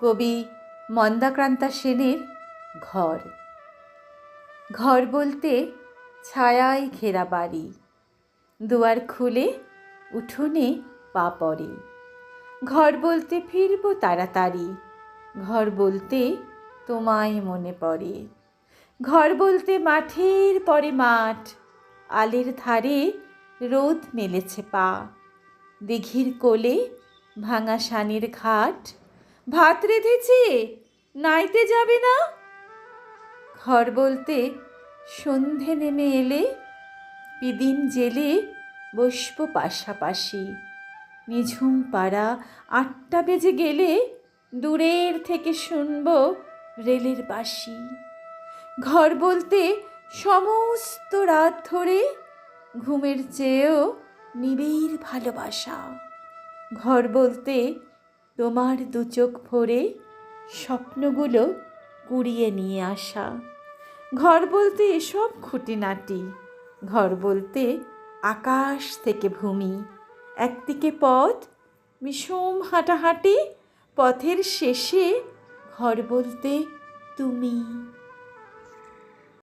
কবি মন্দাক্রান্তা সেনের ঘর। ঘর বলতে ছায়ায় ঘেরা বাড়ি। দুয়ার খুলে উঠোনে পা পড়ে। ঘর বলতে ফিরব তাড়াতাড়ি। ঘর বলতে তোমায় মনে পড়ে। ঘর বলতে মাঠের পরে মাঠ। আলের ধারে রোদ মেলেছে পা। দিঘির কোলে ভাঙা সানির ঘাট। ভাত রেঁধেছি, নাইতে যাবে না? ঘর বলতে সন্ধে নেমে এলে পিদিম জেলে বসব পাশাপাশি। নিঝুম পাড়া আটটা বেজে গেলে দূরের থেকে শুনব রেলের বাঁশি। ঘর বলতে সমস্ত রাত ধরে ঘুমের চেয়েও নিবিড় ভালোবাসা। ঘর বলতে তোমার দু চোখ ভরে স্বপ্নগুলো কুড়িয়ে নিয়ে আসা। ঘর বলতে এসব খুঁটিনাটি। ঘর বলতে আকাশ থেকে ভূমি। একদিকে পথ, বিষম হাঁটাহাঁটি, পথের শেষে ঘর বলতে তুমি।